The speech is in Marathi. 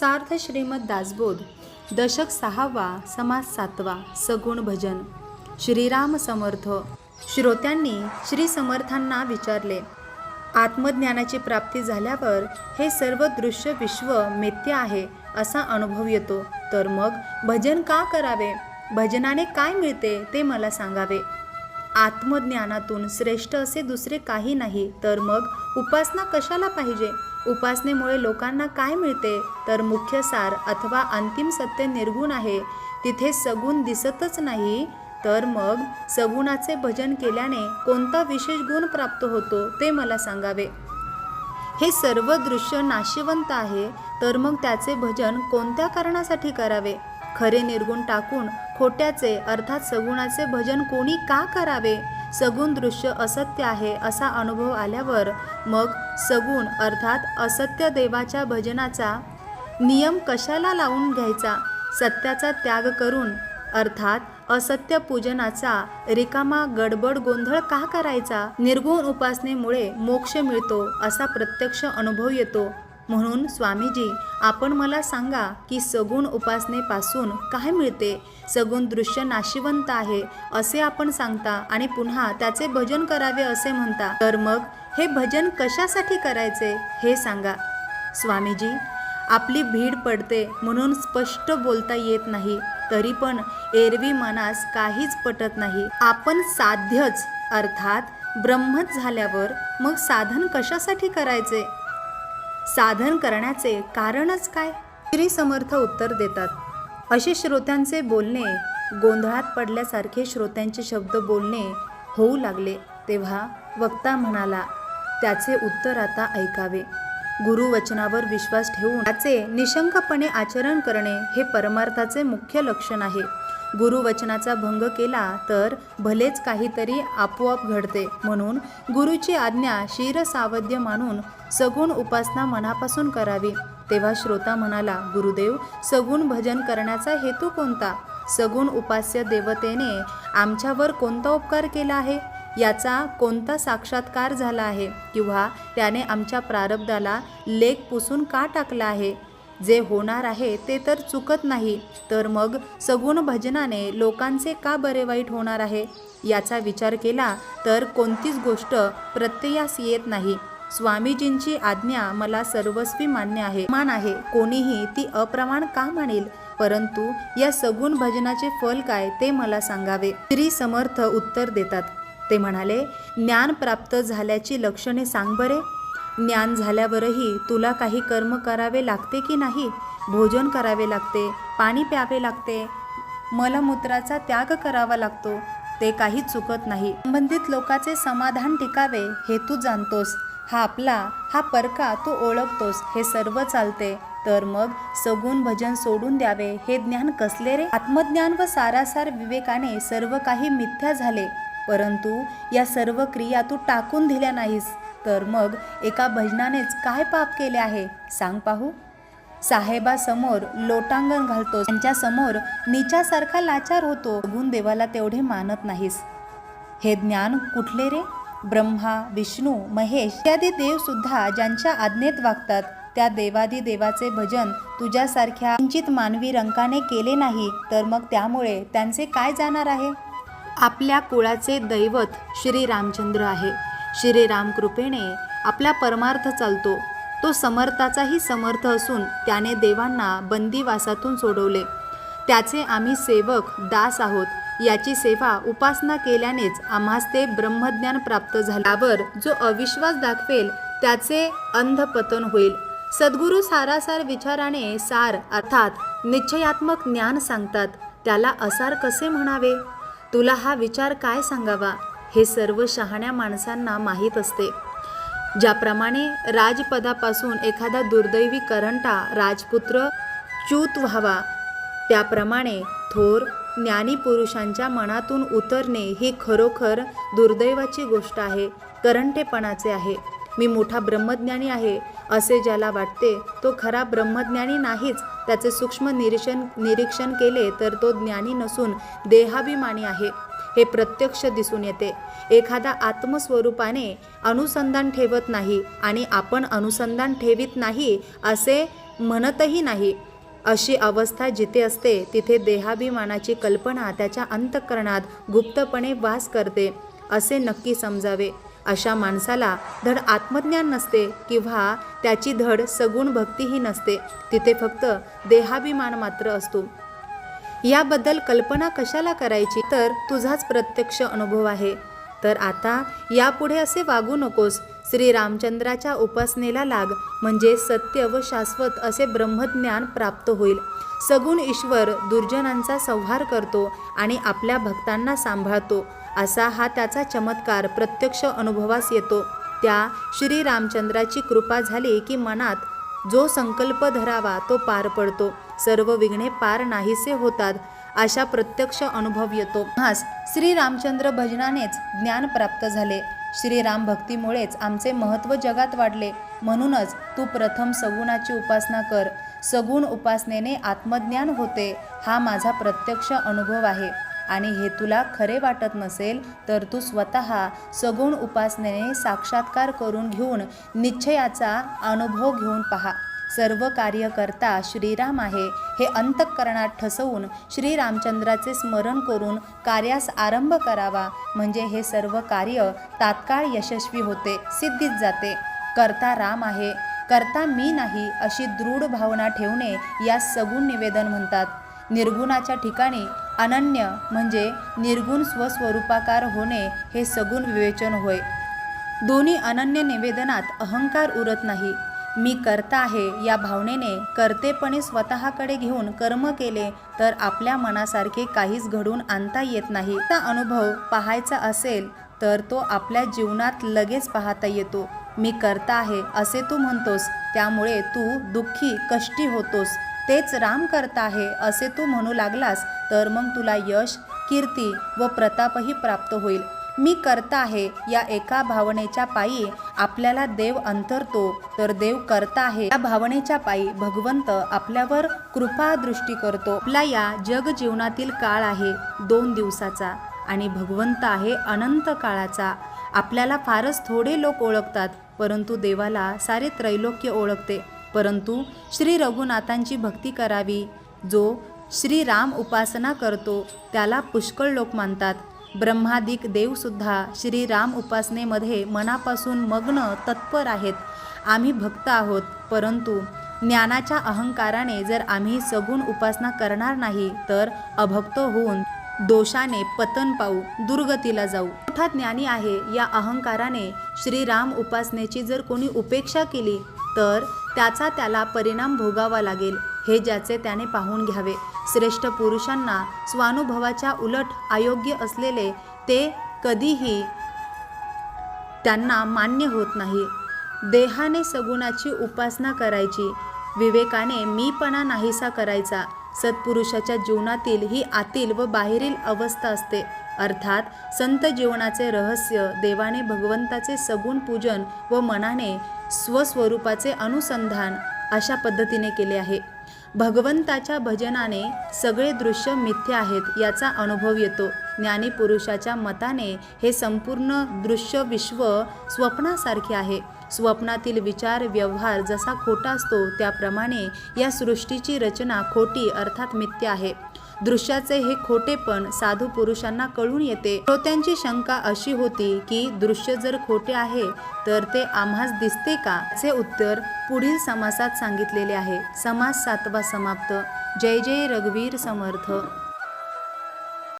सार्थ श्रीमद दासबोध दशक सहावा समास सातवा सगुण भजन. श्रीराम समर्थ. श्रोत्यांनी श्री समर्थांना विचारले आत्मज्ञानाची प्राप्ती झाल्यावर हे सर्व दृश्य विश्व मिथ्य आहे असा अनुभव येतो. तर मग भजन का करावे? भजनाने काय मिळते ते मला सांगावे. आत्मज्ञानातून श्रेष्ठ असे दुसरे काही नाही तर मग उपासना कशाला पाहिजे? उपासनेमुळे लोकांना काय मिळते? तर मुख्य सार अथवा अंतिम सत्य निर्गुण आहे. तिथे सगुण दिसतच नाही तर मग सगुणाचे भजन केल्याने कोणता विशेष गुण प्राप्त होतो ते मला सांगावे. हे सर्व दृश्य नाशिवंत आहे तर मग त्याचे भजन कोणत्या कारणासाठी करावे? खरे निर्गुण टाकून खोट्याचे अर्थात सगुणाचे भजन कोणी का करावे? सगुण दृश्य असत्य आहे असा अनुभव आल्यावर मग सगुण अर्थात असत्य देवाच्या भजनाचा नियम कशाला लावून घ्यायचा? सत्याचा त्याग करून अर्थात असत्य पूजनाचा रिकामा गडबड गोंधळ का करायचा? निर्गुण उपासनेमुळे मोक्ष मिळतो असा प्रत्यक्ष अनुभव येतो. म्हणून स्वामीजी आपण मला सांगा की सगुण उपासनेपासून काय मिळते? सगुण दृश्य नाशिवंत आहे असे आपण सांगता आणि पुन्हा त्याचे भजन करावे असे म्हणता. तर मग हे भजन कशासाठी करायचे हे सांगा. स्वामीजी आपली भीड पडते म्हणून स्पष्ट बोलता येत नाही तरी पण एरवी मनास काहीच पटत नाही. आपण साध्यच अर्थात ब्रह्मच झाल्यावर मग साधन कशासाठी करायचे? साधन करण्याचे कारणच काय? श्री समर्थ उत्तर देतात. असे श्रोत्यांचे बोलणे गोंधळात पडल्यासारखे श्रोत्यांचे शब्द बोलणे होऊ लागले तेव्हा वक्ता म्हणाला त्याचे उत्तर आता ऐकावे. गुरुवचनावर विश्वास ठेवून त्याचे निशंकपणे आचरण करणे हे परमार्थाचे मुख्य लक्षण आहे. गुरुवचनाचा भंग केला तर भलेच काहीतरी आपोआप घडते म्हणून गुरुची आज्ञा शिरसावध्य मानून सगुण उपासना मनापासून करावी. तेव्हा श्रोता म्हणाला गुरुदेव सगुण भजन करण्याचा हेतू कोणता? सगुण उपास्य देवतेने आमच्यावर कोणता उपकार केला आहे? याचा कोणता साक्षात्कार झाला आहे? किंवा त्याने आमच्या प्रारब्धाला लेख पुसून का टाकला आहे? जे होणार आहे ते तर चुकत नाही. तर मग सगुण भजनाने लोकांचे का बरे वाईट होणार आहे? याचा विचार केला तर कोणतीच गोष्ट प्रत्ययास येत नाही. स्वामीजींची आज्ञा मला सर्वस्वी मान्य आहे. मान आहे. कोणीही ती अप्रमाण का मानेल? परंतु या सगुण भजनाचे फल काय ते मला सांगावे. श्री समर्थ उत्तर देतात. ते म्हणाले ज्ञान प्राप्त झाल्याची लक्षणे सांग बरे. ज्ञान झाल्यावरही तुला काही कर्म करावे लागते की नाही? भोजन करावे लागते पाणी प्यावे लागते मलमूत्राचा त्याग करावा लागतो ते काही चुकत नाही. संबंधित लोकाचे समाधान टिकावे हे तू जाणतोस. हा आपला हा परका तू ओळखतोस हे सर्व चालते. तर मग सगुण भजन सोडून द्यावे हे ज्ञान कसले रे? आत्मज्ञान व सारासार विवेकाने सर्व काही मिथ्या झाले परंतु या सर्व क्रिया तू टाकून दिल्या नाहीस. तर मग एका भजनानेच काय पाप केले आहे? सांग पाहू. साहेबासमोर लोटांगण घालतो. त्यांच्यासमोर निच्यासारखा लाचार होतो. गुण देवाला तेवढे मानत नाहीस. हे ज्ञान कुठले रे? ब्रह्मा विष्णू महेश इत्यादी देव सुद्धा ज्यांच्या आज्ञेत वागतात त्या देवादी देवाचे भजन तुझ्यासारख्या किंचित मानवी रंकाने केले नाही तर मग त्यामुळे त्यांचे काय जाणार आहे? आपल्या कुळाचे दैवत श्री रामचंद्र आहे. श्री रामकृपेने आपला परमार्थ चालतो. तो समर्थाचाही समर्थ असून त्याने देवांना बंदीवासातून सोडवले. त्याचे आम्ही सेवक दास आहोत. याची सेवा उपासना केल्यानेच आम्हास ते ब्रह्मज्ञान प्राप्त झाल्यावर जो अविश्वास दाखवेल त्याचे अंधपतन होईल. सद्गुरू सारासार विचाराने सार अर्थात निश्चयात्मक ज्ञान सांगतात. त्याला असार कसे म्हणावे? तुला हा विचार काय सांगावा? हे सर्व शहाण्या माणसांना माहीत असते. ज्याप्रमाणे राजपदापासून एखादा दुर्दैवी करंटा राजपुत्र च्यूत व्हावा त्याप्रमाणे थोर ज्ञानी पुरुषांच्या मनातून उतरणे ही खरोखर दुर्दैवाची गोष्ट आहे करंटेपणाचे आहे. मी मोठा ब्रह्मज्ञानी आहे असे ज्याला वाटते तो खरा ब्रह्मज्ञानी नाहीच. त्याचे सूक्ष्म निरीक्षण निरीक्षण केले तर तो ज्ञानी नसून देहाभिमानी आहे. हे प्रत्यक्ष दिसून येते. एखादा आत्मस्वरूपाने अनुसंधान ठेवत नाही आणि आपण अनुसंधान ठेवित नाही असे म्हणतही नाही. अशी अवस्था जिथे असते तिथे देहाभिमानाची कल्पना त्याच्या अंतःकरणात गुप्तपणे वास करते असे नक्की समजावे. अशा माणसाला धड आत्मज्ञान नसते किंवा त्याची धड सगुण भक्तीही नसते. तिथे फक्त देहाभिमान मात्र असतो. याबद्दल कल्पना कशाला करायची? तर तुझाच प्रत्यक्ष अनुभव आहे. तर आता यापुढे असे वागू नकोस. श्री रामचंद्राच्या उपासनेला लाग. म्हणजे सत्य व शाश्वत असे ब्रह्मज्ञान प्राप्त होईल. सगुण ईश्वर दुर्जनांचा संहार करतो आणि आपल्या भक्तांना सांभाळतो. असा हा त्याचा चमत्कार प्रत्यक्ष अनुभवास येतो. त्या श्री रामचंद्राची कृपा झाली की मनात जो संकल्प धरावा तो पार पडतो. सर्व विघ्ने पार नाहीसे होतात अशा प्रत्यक्ष अनुभव येतो. हास श्री रामचंद्र भजनानेच ज्ञान प्राप्त झाले. श्रीराम भक्तीमुळेच आमचे महत्त्व जगात वाढले. म्हणूनच तू प्रथम सगुणाची उपासना कर. सगुण उपासनेने आत्मज्ञान होते हा माझा प्रत्यक्ष अनुभव आहे. आणि हे तुला खरे वाटत नसेल तर तू स्वतः सगुण उपासनेने साक्षात्कार करून घेऊन निश्चयाचा अनुभव घेऊन पहा. सर्व कार्यकर्ता श्रीराम आहे. हे अंतःकरणात ठसवून श्रीरामचंद्राचे स्मरण करून कार्यास आरंभ करावा. म्हणजे हे सर्व कार्य तात्काळ यशस्वी होते सिद्धीत जाते. करता राम आहे. करता मी नाही अशी दृढ भावना ठेवणे या सगुण निवेदन म्हणतात. निर्गुणाच्या ठिकाणी अनन्य म्हणजे निर्गुण स्वस्वरूपाकार होणे हे सगुण विवेचन होय. दोन्ही अनन्य निवेदनात अहंकार उरत नाही. मी करता आहे या भावनेने कर्तेपणे स्वतःकडे घेऊन कर्म केले तर आपल्या मनासारखे काहीच घडून आणता येत नाही. हा अनुभव पाहायचा असेल तर तो आपल्या जीवनात लगेच पाहता येतो. मी करता आहे असे तू म्हणतोस त्यामुळे तू दुःखी कष्टी होतोस. तेच राम करता आहे असे तू म्हणू लागलास तर मग तुला यश कीर्ती व प्रतापही प्राप्त होईल. मी करता आहे या एका भावनेच्या पायी आपल्याला देव अंतरतो तर देव करता आहे. या भावनेच्या पायी भगवंत आपल्यावर कृपा दृष्टी करतो. आपला या जग जीवनातील काळ आहे दोन दिवसाचा आणि भगवंत आहे अनंत काळाचा. आपल्याला फारच थोडे लोक ओळखतात परंतु देवाला सारे त्रैलोक्य ओळखते. परंतु श्री रघुनाथांची भक्ती करावी. जो श्री राम उपासना करतो त्याला पुष्कळ लोक मानतात. ब्रह्मादिक देवसुद्धा श्रीराम उपासनेमध्ये मनापासून मग्न तत्पर आहेत. आम्ही भक्त आहोत परंतु ज्ञानाच्या अहंकाराने जर आम्ही सगुण उपासना करणार नाही तर अभक्त होऊन दोषाने पतन पाऊ दुर्गतीला जाऊ. मोठा ज्ञानी आहे या अहंकाराने श्रीराम उपासनेची जर कोणी उपेक्षा केली तर त्याचा त्याला परिणाम भोगावा लागेल हे ज्याचे त्याने पाहून घ्यावे. श्रेष्ठ पुरुषांना स्वानुभवाच्या उलट अयोग्य असलेले ते कधीही त्यांना मान्य होत नाही. देहाने सगुणाची उपासना करायची. विवेकाने मीपणा नाहीसा करायचा. सत्पुरुषाच्या जीवनातील ही आतील व बाहेरील अवस्था असते. अर्थात संत जीवनाचे रहस्य देवाने भगवंताचे सगुण पूजन व मनाने स्वस्वरूपाचे अनुसंधान अशा पद्धतीने केले आहे. भगवंताच्या भजनाने सगळे दृश्य मिथ्य आहेत याचा अनुभव येतो. ज्ञानीपुरुषाच्या मताने हे संपूर्ण दृश्य विश्व स्वप्नासारखे आहे. स्वप्नातील विचार व्यवहार जसा खोटा असतो त्याप्रमाणे या सृष्टीची रचना खोटी अर्थात मिथ्य आहे. दृश्याचे हे खोटेपण साधू पुरुषांना कळून येते. श्रोत्यांची शंका अशी होती की दृश्य जर खोटे आहे तर ते आम्हास दिसते का? याचे उत्तर पुढील समासात सांगितलेले आहे. समास सातवा समाप्त. जय जय रघुवीर समर्थ.